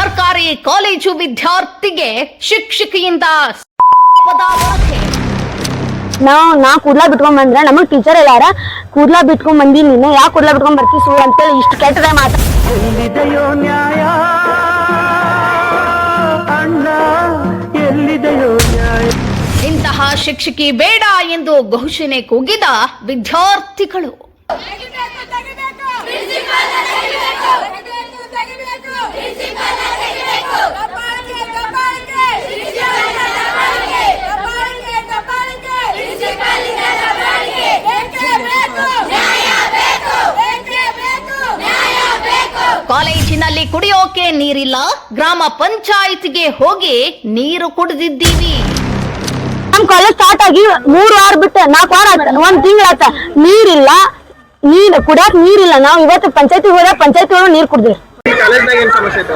ಸರ್ಕಾರಿ ಕಾಲೇಜು ವಿದ್ಯಾರ್ಥಿಗೆ ಶಿಕ್ಷಕಿಯಿಂದ ನಾವು ನಾ ಕೂದ್ಲಾ ಬಿಟ್ಕೊಂಡ್ ಬಂದ್ರ ನಮಗ್ ಟೀಚರ್ ಎಲ್ಲಾರ ಕೂಡ್ಲಾ ಬಿಟ್ಕೊಂಡ್ ಬಂದಿ ನೀನು ಯಾ ಕೂದ್ಲಾ ಬಿಟ್ಕೊಂಡ್ ಬರ್ತಿ ಅಂತ ಅಂತೇಳಿ ಇಷ್ಟು ಕೆಟ್ಟದ ಮಾತ. ಎಲ್ಲಿದೆಯೋ ನ್ಯಾಯ? ಅಣ್ಣ ಎಲ್ಲಿದೆಯೋ ನ್ಯಾಯ? ಇಂತಹ ಶಿಕ್ಷಕಿ ಬೇಡ ಎಂದು ಘೋಷಣೆ ಕೂಗಿದ ವಿದ್ಯಾರ್ಥಿಗಳು. ಕಾಲೇಜಿನಲ್ಲಿ ಕುಡಿಯೋಕೆ ನೀರಿಲ್ಲ, ಗ್ರಾಮ ಪಂಚಾಯಿತಿಗೆ ಹೋಗಿ ನೀರು ಕುಡಿದಿದ್ದೀವಿ. ನಮ್ ಕಾಲೇಜ್ ಸ್ಟಾರ್ಟ್ ಆಗಿ ಮೂರು ವಾರ ಬಿಟ್ಟ ನಾಲ್ಕು ವಾರ ಆತ ಒಂದ್ ತಿಂಗಳ ಆತ ನೀರಿಲ್ಲ, ನೀರು ಕುಡಿಯಕ್ ನೀರಿಲ್ಲ. ನಾವು ಇವತ್ತು ಪಂಚಾಯತಿ ಹೋದ ಪಂಚಾಯತಿ ನೀರು ನೀರ್ ಕುಡ್ದೇವ್ ಕಾಲೇಜ್ನಾಗ ಏನ್ ಸಮಸ್ಯೆ ಐತೆ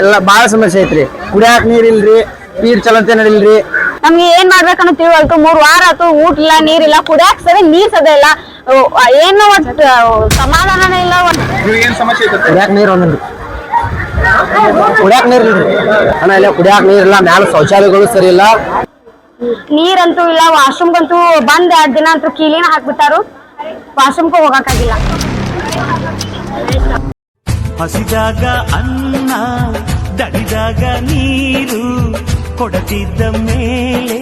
ಎಲ್ಲ ಬಾಳ ಸಮಸ್ಯೆ ಐತ್ರಿ. ಕುಡಿಯಾಕ ನೀರ್ ಇಲ್ರಿ ನೀರ್ ಚಲಂತೆ ನಡಿಲ್ರಿ. ನಮ್ಗೆ ಏನ್ ಮಾಡ್ಬೇಕನ್ನೋ ತಿಳ್ವಲ್ತು ಮೂರ್ ವಾರ ಆತು ಊಟ ಇಲ್ಲ ನೀರಿಲ್ಲ ಕುಡಿಯಾಕ ಸರಿ ನೀರ್ ಸದ ಇಲ್ಲ. ಏನು ಏನೋ ಒಟ್ ಸಮಾಧಾನನೇ ಇಲ್ಲ ಒಟ್. ನಿಮ್ಗೆ ಏನ್ ಸಮಸ್ಯೆ ಐತೆ ಕುಡಿಯಾಕ ನೀರ್ ಒಂದ್ರಿ ಕುಡಿಯಾಕ ನೀರ್ ಇಲ್ರಿ. ಅಣ್ಣ ಇಲ್ಲ ಕುಡಿಯಾಕ ನೀರ್ ಇಲ್ಲ ಮ್ಯಾಲ ಶೌಚಾಲಯಗಳು ಸರಿ ಇಲ್ಲ. ನೀರಂತೂ ಇಲ್ಲ ವಾಶ್ರೂಮ್ಗಂತೂ ಬಂದ್ ಎರಡ್ ದಿನ ಅಂತೂ ಕೀಲಿನ ಹಾಕ್ಬಿಟ್ಟಾರು. ವಾಶ್ರೂಮ್ಗೂ ಹೋಗಕ್ಕಾಗಿಲ್ಲ ಹಸಿದಾಗ ಅನ್ನ ದಡಿದಾಗ ನೀರು ಕೊಡದಿದ್ದ ಮೇಲೆ.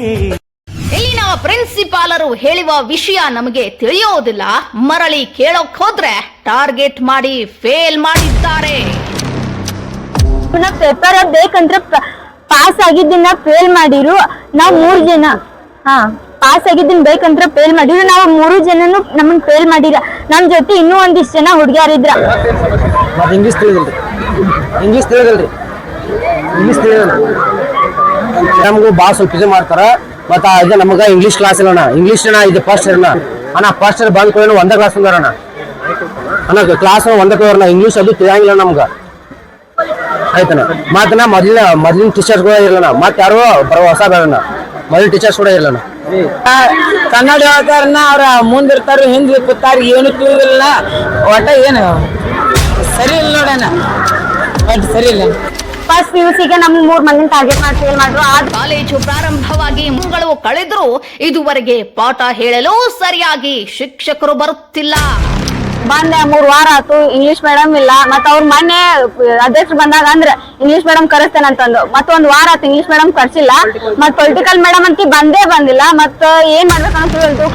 ಇಲ್ಲಿನ ಪ್ರಿನ್ಸಿಪಾಲರು ಹೇಳುವ ವಿಷಯ ನಮಗೆ ತಿಳಿಯೋದಿಲ್ಲ. ಮರಳಿ ಕೇಳೋಕ್ ಹೋದ್ರೆ ಟಾರ್ಗೆಟ್ ಮಾಡಿ ಫೇಲ್ ಮಾಡಿದ್ದಾರೆ. ಪುನಃ ಪೇಪರ್ ಬೇಕಂದ್ರೆ ಪಾಸ್ ಆಗಿದ್ದನ್ನ ಫೇಲ್ ಮಾಡಿರು. ನಾವು ಮೂರ್ ಜನ. ಹಾ ಪಾಸ್ ಆಗಿದ್ದನ್ ಬೇಕಂದ್ರೆ ಫೇಲ್ ಮಾಡಿರು. ನಾವು ಮೂರು ಜನನು ನಮ್ಮನ್ನ ಫೇಲ್ ಮಾಡಿರ ನಮ್ ಜೊತೆ ಇನ್ನೂ ಒಂದಿಷ್ಟು ಜನ ಹುಡ್ಗ್ಯಾರಿದ್ರ. ಮತ್ ಇಂಗ್ಲೀಷ್ ತಿಳಿದಿಲ್ರಿ. ಇಂಗ್ಲೀಷ್ ತಿಳಿದಿಲ್ರಿ. ಇಂಗ್ಲೀಷ್ ತಿಳಿದಿಲ್ಲ ನಮಗೂ ಭಾಳ ಸ್ವಲ್ಪ ಇದು ಮಾಡ್ತಾರೆ. ಮತ್ತು ಇದು ನಮಗ ಇಂಗ್ಲೀಷ್ ಕ್ಲಾಸ್ ಇಲ್ಲಣ್ಣ ಇಂಗ್ಲೀಷ್ ಅಣ್ಣ, ಇದು ಫಸ್ಟ್ ಅಣ್ಣ. ಅಣ್ಣ ಫಸ್ಟ್ ಬಂದ್ ಕೂಡ ಒಂದೇ ಕ್ಲಾಸ್ ಅಣ್ಣ. ಅಣ್ಣ ಕ್ಲಾಸ್ ಒಂದಕ್ಕೆ ಅಣ್ಣ. ಇಂಗ್ಲೀಷ್ ಅದು ತಿಳಿಯಂಗಿಲ್ಲ ನಮ್ಗೆ. ಆಯ್ತಣ್ಣ. ನಾ ಮೊದ್ಲಿನ ಮೊದ್ಲಿನ ಟೀಚರ್ಸ್ ಕೂಡ ಇರಲ್ಲ ಮತ್ತೆ ಯಾರು ಬರೋ ಹೊಸ ಬೇಡಣ್ಣ ಮೊದಲಿನ ಟೀಚರ್ಸ್ ಕೂಡ ಇರಲ್ಲ ಕನ್ನಡ ಹೇಳ್ತಾರನ್ನ ಅವ್ರ ಮುಂದಿರ್ತಾರ ಹಿಂದ್ ಕೂತಾರ ಏನು ತಿಳಿದಿಲ್ಲ ಒಟ್ಟ ಏನು? ಸರಿ ಇಲ್ಲ ನೋಡೋಣ. ಸರಿ ಇಲ್ಲ. ಫಸ್ಟ್ ಪಿ ಯು ಸಿಗೆ ನಮ್ ಮೂರ್ ಮಂದಿನ ಟಾರ್ಗೆಟ್ ಮಾಡಿ ಫೇಲ್ ಮಾಡ್ರು. ಆದ್ ಕಾಲೇಜು ಪ್ರಾರಂಭವಾಗಿ ಮುಂಗಳು ಕಳೆದ್ರು ಇದುವರೆಗೆ ಪಾಠ ಹೇಳಲು ಸರಿಯಾಗಿ ಶಿಕ್ಷಕರು ಬರುತ್ತಿಲ್ಲ. ಬಂದೆ ಮೂರ್ ವಾರ ಆತು ಇಂಗ್ಲಿಷ್ ಮೇಡಮ್ ಇಲ್ಲ. ಮತ್ತ ಅವ್ರ ಮೊನ್ನೆ ಅಧ್ಯಕ್ಷರು ಬಂದಾಗ ಅಂದ್ರೆ ಇಂಗ್ಲಿಷ್ ಮೇಡಮ್ ಕರೆಸ್ತೇನೆ ಅಂತಂದು ಮತ್ತ ಒಂದ್ ವಾರ ಆತು ಇಂಗ್ಲಿಷ್ ಮೇಡಮ್ ಕರ್ಸಿಲ್ಲ. ಮತ್ ಪೊಲಿಟಿಕಲ್ ಮೇಡಮ್ ಅಂತ ಬಂದೇ ಬಂದಿಲ್ಲ. ಮತ್ತ ಏನ್ ಮಾಡ್ಬೇಕಂತ ತಿಳಿದು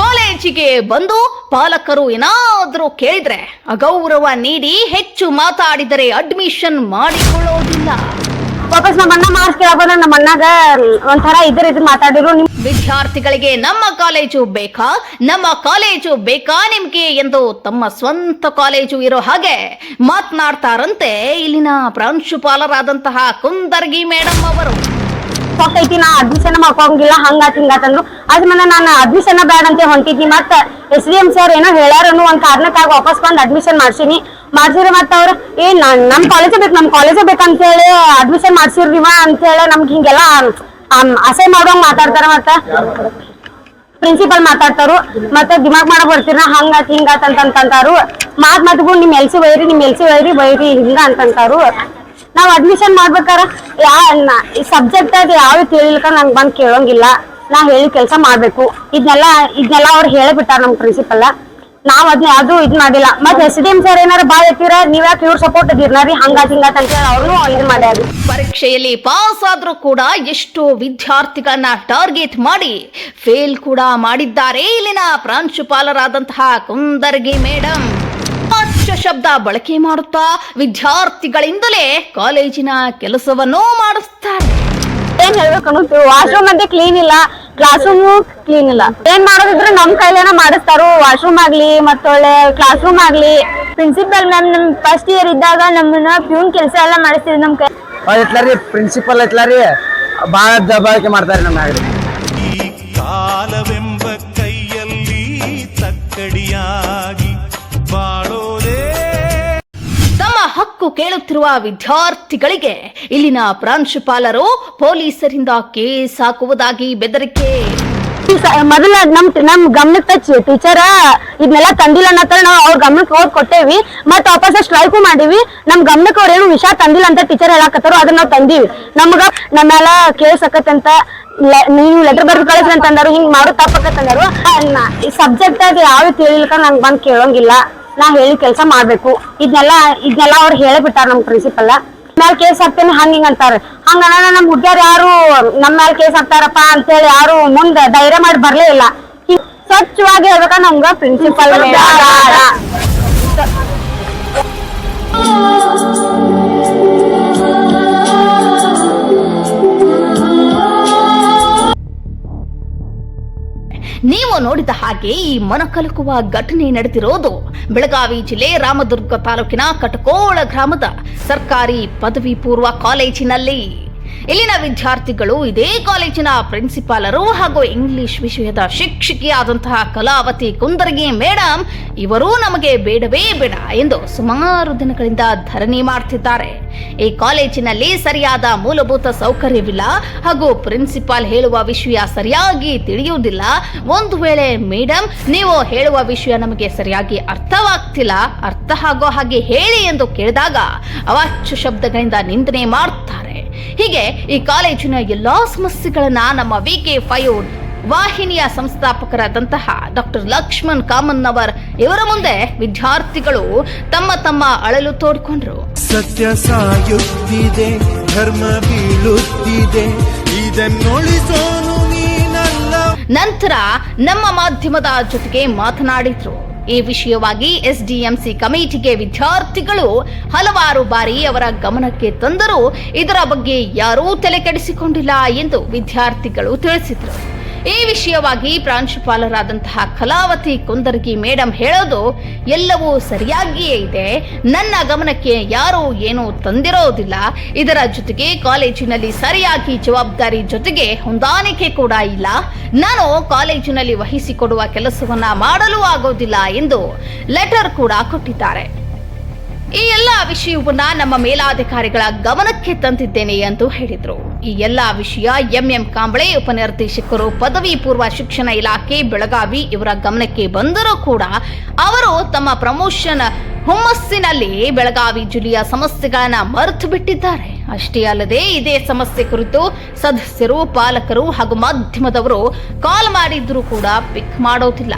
ಕಾಲೇಜಿಗೆ ಬಂದು ಪಾಲಕರು ಏನಾದರೂ ಕೇಳಿದ್ರೆ ಅಗೌರವ ನೀಡಿ ಹೆಚ್ಚು ಮಾತಾಡಿದರೆ ಅಡ್ಮಿಷನ್ ಮಾಡಿಕೊಳ್ಳೋದಿಲ್ಲ. ವಾಪಸ್ ನಮ್ಮ ಅಣ್ಣ ಮಾರ್ಕ್ಸ್ ಕೇಳಕ್ ಬಂದ್ರೆ ನಮ್ಮ ಅಣ್ಣಗ ಒಂಥರ ಇದ್ರ ಇದ್ರ ಮಾತಾಡಿದ್ರು ನಿಮ್ ವಿದ್ಯಾರ್ಥಿಗಳಿಗೆ ನಮ್ಮ ಕಾಲೇಜು ಬೇಕಾ? ನಮ್ಮ ಕಾಲೇಜು ಬೇಕಾ ನಿಮ್ಗೆ ಎಂದು ತಮ್ಮ ಸ್ವಂತ ಕಾಲೇಜು ಇರೋ ಹಾಗೆ ಮಾತನಾಡ್ತಾರಂತೆ ಇಲ್ಲಿನ ಪ್ರಾಂಶುಪಾಲರಾದಂತಹ ಕುಂದರ್ಗಿ ಮೇಡಮ್ ಅವರು. ಹೋಗ್ತೈತಿ ನಾ ಅಡ್ಮಿಷನ್ ಮಾಡ್ಕೊಂಗಿಲ್ಲ ಹಂಗಾತ್ ಹಿಂಗಾತಂದ್ರು ಅದ್ರ. ಮೇಲೆ ನಾನು ಅಡ್ಮಿಷನ್ ಬೇಡ ಅಂತ ಹೊಂಟಿದ್ನಿ ಮತ್ತೆ ಎಸ್ ಡಿ ಎಂ ಸರ್ ಏನೋ ಹೇಳ್ಯಾರನು ಒಂದ್ ಕಾರಣಕ್ಕಾಗಿ ವಾಪಸ್ ಬಂದ್ ಅಡ್ಮಿಷನ್ ಮಾಡ್ಸೀನಿ. ಮಾಡ್ಸಿದ್ರೆ ಮತ್ತೆ ಅವ್ರು, ಏ, ನಾನ್, ನಮ್ ಕಾಲೇಜೇ ಬೇಕು, ನಮ್ ಕಾಲೇಜೇ ಬೇಕಂತ ಹೇಳಿ ಅಡ್ಮಿಷನ್ ಮಾಡ್ಸಿರ್ರಿವ ಅಂತ ಹೇಳಿ ನಮ್ಗೆ ಹಿಂಗೆಲ್ಲ ಅಸೆ ಮಾಡೋಂಗ್ ಮಾತಾಡ್ತಾರ ಮತ್ತ. ಪ್ರಿನ್ಸಿಪಲ್ ಮಾತಾಡ್ತಾರು, ಮತ್ತೆ ದಿಮಾಗ್ ಮಾಡಕ್ ಬರ್ತೀರ ಹಂಗಾತ್ ಹಿಂಗಾತ್ ಅಂತಂತಾರು ಮಾತ್ ಮತ್ಗು ನಿಮ್ ಎಲ್ಸಿ ವೈರಿ ನಿಮ್ ಎಲ್ಸಿ ಬೈರಿ ಬೈರಿ ಹಿಂಗ ಅಂತಂತಾರು. ನಾವ್ ಅಡ್ಮಿಷನ್ ಮಾಡ್ಬೇಕಾರ ಯಾ ಸಬ್ಜೆಕ್ಟ್ ಅದು ಯಾವ ತಿಳಿಲಿಕ್ಕ ನಂಗೆ ಬಂದ್ ಕೇಳೋಂಗಿಲ್ಲ. ನಾ ಹೇಳಿ ಕೆಲಸ ಮಾಡ್ಬೇಕು. ಇದನ್ನೆಲ್ಲ ಇದನ್ನೆಲ್ಲ ಅವ್ರು ಹೇಳಿಬಿಟ್ಟಾರ ನಮ್ ಪ್ರಿನ್ಸಿಪಲ್ ನಾವ್ ಅದ್ನ ಯಾವ್ದು ಇದ್ ಮಾಡಿಲ್ಲ. ಮತ್ತೆ ಎಸ್ ಡಿ ಎಂ ಸರ್ ಏನಾರ ಬಾಳ ನೀವ್ ಯಾಕೆ ಇವ್ರ ಸಪೋರ್ಟ್ ಇದಿರ್ನಾರಿ ಹಂಗಾತ್ ಹಿಂಗಾತ್ ಅಂತ ಹೇಳಿ ಅವ್ರನ್ನು ಇದು ಮಾಡ್ಯಾರ ಪರೀಕ್ಷೆಯಲ್ಲಿ ಪಾಸ್ ಆದ್ರೂ ಕೂಡ ಎಷ್ಟು ವಿದ್ಯಾರ್ಥಿಗಳನ್ನ ಟಾರ್ಗೆಟ್ ಮಾಡಿ ಫೇಲ್ ಕೂಡ ಮಾಡಿದ್ದಾರೆ. ಇಲ್ಲಿನ ಪ್ರಾಂಶುಪಾಲರಾದಂತಹ ಕುಂದರ್ಗಿ ಮೇಡಮ್ ಶಬ್ದ ಬಳಕೆ ಮಾಡುತ್ತಾ ವಿದ್ಯಾರ್ಥಿಗಳಿಂದಲೇ ಕಾಲೇಜಿನ ಕೆಲಸವನ್ನು ಮಾಡಿಸ್ತಾರೆ. ಏನ್ ಹೇಳ್ಬೇಕು ಅನ್ನೋದು ವಾಶ್ರೂಮ್ ಅಂತ ಕ್ಲೀನ್ ಇಲ್ಲ ಕ್ಲಾಸ್ ರೂಮ್ ಕ್ಲೀನ್ ಇಲ್ಲ. ಏನ್ ಮಾಡೋದಿದ್ರೆ ನಮ್ ಕೈಲೇನ ಮಾಡಿಸ್ತಾರು. ವಾಶ್ರೂಮ್ ಆಗ್ಲಿ ಮತ್ತೊಳ್ಳೆ ಕ್ಲಾಸ್ ರೂಮ್ ಆಗ್ಲಿ. ಪ್ರಿನ್ಸಿಪಲ್ ಮ್ಯಾಮ್ ನಮ್ ಫಸ್ಟ್ ಇಯರ್ ಇದ್ದಾಗ ನಮ್ಮನ್ನ ಪ್ಯೂನ್ ಕೆಲಸ ಎಲ್ಲ ಮಾಡಿಸ್ತಿದ್ರು ನಮ್ ಕೈ. ಪ್ರಿನ್ಸಿಪಲ್ ಐತ್ಲಾರಿ ಭಾಳ ದಬ್ಬಾಳಿಕೆ ಮಾಡ್ತಾರೆ ನಮ್ಮ ಕೇಳುತ್ತಿರುವ ವಿದ್ಯಾರ್ಥಿಗಳಿಗೆ ಇಲ್ಲಿನ ಪ್ರಾಂಶುಪಾಲರು ಪೊಲೀಸರಿಂದ ಕೇಸ್ ಹಾಕುವುದಾಗಿ ಬೆದರಿಕೆ. ಮೊದಲ ನಮ್ ನಮ್ ಗಮನಕ್ಕೆ ಟಚ್ ಟೀಚರ ಇದನ್ನೆಲ್ಲ ತಂದಿಲ್ಲ ಅನ್ನತ್ತಾರ ನಾವು ಅವ್ರ ಗಮನಕ್ಕೆ ಅವ್ರು ಕೊಟ್ಟೇವಿ, ಮತ್ತೆ ವಾಪಸ್ ಸ್ಟ್ರೈಕು ಮಾಡಿವಿ. ನಮ್ ಗಮನಕ್ಕೆ ಅವ್ರ ಏನು ವಿಷಯ ತಂದಿಲ್ಲ ಅಂತ ಟೀಚರ್ ಹೇಳಾಕತ್ತಾರೋ ಅದನ್ನ ನಾವು ತಂದೀವಿ. ನಮ್ಗ ನಮ್ಮ ಮ್ಯಾಲ ಕೇಸ್ ಹಾಕತ್ತಂತ ನೀವು ಲೆಟರ್ ಬರ್ದು ಕಳಿಸ್ರಿ ಅಂತ ಅಂದಾರು ಹಿಂಗ್ ಮಾಡೋ ಈ ಸಬ್ಜೆಕ್ಟ್ ಆಗಿ ಯಾವ ತಿಳಿಲಿಕ್ಕ ನಂಗೆ ಬಂದು ಕೇಳೋಂಗಿಲ್ಲ. ನಾ ಹೇಳಿ ಕೆಲಸ ಮಾಡ್ಬೇಕು. ಇದನ್ನೆಲ್ಲ ಇದನ್ನೆಲ್ಲ ಅವ್ರು ಹೇಳೇ ಬಿಟ್ಟಾರ ನಮ್ ಪ್ರಿನ್ಸಿಪಲ್ ಮ್ಯಾಲ ಕೇಸ್ ಹಾಕ್ತೇನೆ, ಹಂಗ ಹಿಂಗ ಅಂತಾರೆ. ಹಂಗ ನಮ್ ಹುಡ್ಗ್ಯಾರ ಯಾರು ನಮ್ ಮ್ಯಾಲ ಕೇಸ್ ಹಾಕ್ತಾರಪ್ಪ ಅಂತೇಳಿ ಯಾರು ಮುಂದ ಧೈರ್ಯ ಮಾಡಿ ಬರ್ಲೇ ಇಲ್ಲ. ಸ್ವಚ್ಛವಾಗಿ ಹೇಳ್ಬೇಕ ನಮ್ಗ ಪ್ರಿನ್ಸಿಪಲ್ ನೀವು ನೋಡಿದ ಹಾಗೆ ಈ ಮನಕಲಕುವ ಘಟನೆ ನಡೆದಿರೋದು. ಬೆಳಗಾವಿ ಜಿಲ್ಲೆ ರಾಮದುರ್ಗ ತಾಲೂಕಿನ ಕಟಕೋಳ ಗ್ರಾಮದ ಸರ್ಕಾರಿ ಪದವಿ ಪೂರ್ವ ಕಾಲೇಜಿನಲ್ಲಿ. ಇಲ್ಲಿನ ವಿದ್ಯಾರ್ಥಿಗಳು ಇದೇ ಕಾಲೇಜಿನ ಪ್ರಿನ್ಸಿಪಾಲರು ಹಾಗೂ ಇಂಗ್ಲಿಷ್ ವಿಷಯದ ಶಿಕ್ಷಕಿಯಾದಂತಹ ಕಲಾವತಿ ಕುಂದರ್ಗಿ ಮೇಡಮ್ ಇವರೂ ನಮಗೆ ಬೇಡವೇ ಬೇಡ ಎಂದು ಸುಮಾರು ದಿನಗಳಿಂದ ಧರಣಿ ಮಾಡ್ತಿದ್ದಾರೆ. ಈ ಕಾಲೇಜಿನಲ್ಲಿ ಸರಿಯಾದ ಮೂಲಭೂತ ಸೌಕರ್ಯವಿಲ್ಲ ಹಾಗೂ ಪ್ರಿನ್ಸಿಪಾಲ್ ಹೇಳುವ ವಿಷಯ ಸರಿಯಾಗಿ ತಿಳಿಯುವುದಿಲ್ಲ. ಒಂದು ವೇಳೆ ಮೇಡಮ್ ನೀವು ಹೇಳುವ ವಿಷಯ ನಮಗೆ ಸರಿಯಾಗಿ ಅರ್ಥವಾಗ್ತಿಲ್ಲ, ಅರ್ಥ ಆಗೋ ಹಾಗೆ ಹೇಳಿ ಎಂದು ಕೇಳಿದಾಗ, ಅವಾಚ್ಯ ಶಬ್ದಗಳಿಂದ ನಿಂದನೆ ಮಾಡ್ತಾರೆ. ಹೀಗೆ ಈ ಕಾಲೇಜಿನ ಎಲ್ಲಾ ಸಮಸ್ಯೆಗಳನ್ನ ನಮ್ಮ ವಿ ಕೆ ಫೈವ್ ವಾಹಿನಿಯ ಸಂಸ್ಥಾಪಕರಾದಂತಹ ಡಾಕ್ಟರ್ ಲಕ್ಷ್ಮಣ್ ಕಾಮನ್ನವರ್ ಇವರ ಮುಂದೆ ವಿದ್ಯಾರ್ಥಿಗಳು ತಮ್ಮ ತಮ್ಮ ಅಳಲು ತೋಡ್ಕೊಂಡ್ರು. ಸತ್ಯ ಸಾಯುತ್ತಿದೆ ಧರ್ಮ ಬೀಳುತ್ತಿದೆ ಇದನ್ನೊಳಿಸೋನು ನೀನಲ್ಲ. ನಂತರ ನಮ್ಮ ಮಾಧ್ಯಮದ ಜೊತೆಗೆ ಮಾತನಾಡಿದ್ರು. ಈ ವಿಷಯವಾಗಿ ಎಸ್ಡಿಎಂಸಿ ಕಮಿಟಿಗೆ ವಿದ್ಯಾರ್ಥಿಗಳು ಹಲವಾರು ಬಾರಿ ಅವರ ಗಮನಕ್ಕೆ ತಂದರೂ ಇದರ ಬಗ್ಗೆ ಯಾರೂ ತಲೆ ಕೆಡಿಸಿಕೊಂಡಿಲ್ಲ ಎಂದು ವಿದ್ಯಾರ್ಥಿಗಳು ತಿಳಿಸಿದರು. ಈ ವಿಷಯವಾಗಿ ಪ್ರಾಂಶುಪಾಲರಾದಂತಹ ಕಲಾವತಿ ಕುಂದರ್ಗಿ ಮೇಡಮ್ ಹೇಳೋದು ಎಲ್ಲವೂ ಸರಿಯಾಗಿಯೇ ಇದೆ. ನನ್ನ ಗಮನಕ್ಕೆ ಯಾರೂ ಏನೂ ತಂದಿರೋದಿಲ್ಲ. ಇದರ ಜೊತೆಗೆ ಕಾಲೇಜಿನಲ್ಲಿ ಸರಿಯಾಗಿ ಜವಾಬ್ದಾರಿ ಜೊತೆಗೆ ಹೊಂದಾಣಿಕೆ ಕೂಡ ಇಲ್ಲ. ನಾನು ಕಾಲೇಜಿನಲ್ಲಿ ವಹಿಸಿಕೊಡುವ ಕೆಲಸವನ್ನ ಮಾಡಲು ಆಗೋದಿಲ್ಲ ಎಂದು ಲೆಟರ್ ಕೂಡ ಕೊಟ್ಟಿದ್ದಾರೆ. ಈ ಎಲ್ಲ ವಿಷಯವನ್ನ ನಮ್ಮ ಮೇಲಾಧಿಕಾರಿಗಳ ಗಮನಕ್ಕೆ ತಂದಿದ್ದೇನೆ ಎಂದು ಹೇಳಿದರು. ಈ ಎಲ್ಲ ವಿಷಯ ಎಂಎಂ ಕಾಂಬಳೆ ಉಪನಿರ್ದೇಶಕರು ಪದವಿ ಪೂರ್ವ ಶಿಕ್ಷಣ ಇಲಾಖೆ ಬೆಳಗಾವಿ ಇವರ ಗಮನಕ್ಕೆ ಬಂದರೂ ಕೂಡ ಅವರು ತಮ್ಮ ಪ್ರಮೋಷನ್ ಹುಮ್ಮಸ್ಸಿನಲ್ಲಿ ಬೆಳಗಾವಿ ಜಿಲ್ಲೆಯ ಸಮಸ್ಯೆಗಳನ್ನು ಮರೆತು ಬಿಟ್ಟಿದ್ದಾರೆ. ಅಷ್ಟೇ ಅಲ್ಲದೆ ಇದೇ ಸಮಸ್ಯೆ ಕುರಿತು ಸದಸ್ಯರು, ಪಾಲಕರು ಹಾಗೂ ಮಾಧ್ಯಮದವರು ಕಾಲ್ ಮಾಡಿದ್ರು ಕೂಡ ಪಿಕ್ ಮಾಡೋದಿಲ್ಲ.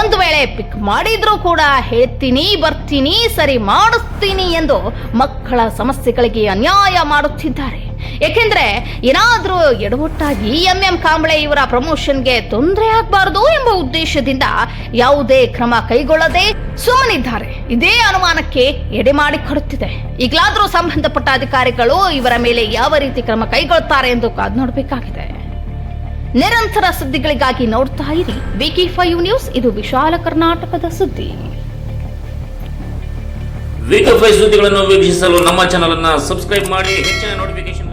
ಒಂದು ವೇಳೆ ಪಿಕ್ ಮಾಡಿದ್ರೂ ಕೂಡ ಹೇಳ್ತೀನಿ, ಬರ್ತೀನಿ, ಸರಿ ಮಾಡಿಸ್ತೀನಿ ಎಂದು ಮಕ್ಕಳ ಸಮಸ್ಯೆಗಳಿಗೆ ಅನ್ಯಾಯ ಮಾಡುತ್ತಿದ್ದಾರೆ. ಏಕೆಂದ್ರೆ ಏನಾದರೂ ಎಡವಟ್ಟಾಗಿ ಎಂ ಎಂ ಕಾಂಬಳೆ ಇವರ ಪ್ರಮೋಷನ್ಗೆ ತೊಂದರೆ ಆಗಬಾರದು ಎಂಬ ಉದ್ದೇಶದಿಂದ ಯಾವುದೇ ಕ್ರಮ ಕೈಗೊಳ್ಳದೆ ಸುಮ್ಮನಿದ್ದಾರೆ. ಇದೇ ಅನುಮಾನಕ್ಕೆ ಎಡೆ ಮಾಡಿಕೊಡುತ್ತಿದೆ ಈಗಲಾದರೂ ಸಂಬಂಧಪಟ್ಟ ಅಧಿಕಾರಿಗಳು ಇವರ ಮೇಲೆ ಯಾವ ರೀತಿ ಕ್ರಮ ಕೈಗೊಳ್ಳುತ್ತಾರೆ ಎಂದು ಕಾದು ನೋಡಬೇಕಾಗಿದೆ. ನಿರಂತರ ಸುದ್ದಿಗಳಿಗಾಗಿ ನೋಡ್ತಾ ಇರಿ. ವಿಕಿ ಫೈವ್ ನ್ಯೂಸ್, ಇದು ವಿಶಾಲ ಕರ್ನಾಟಕದ ಸುದ್ದಿ. ವಿಕಿ ಫೈವ್ ಸುದ್ದಿಗಳನ್ನು ವೀಕ್ಷಿಸಲು ನಮ್ಮ ಚಾನಲ್ ಅನ್ನು ಸಬ್ಸ್ಕ್ರೈಬ್ ಮಾಡಿ, ಹೆಚ್ಚಿನ ನೋಟಿಫಿಕೇಶನ್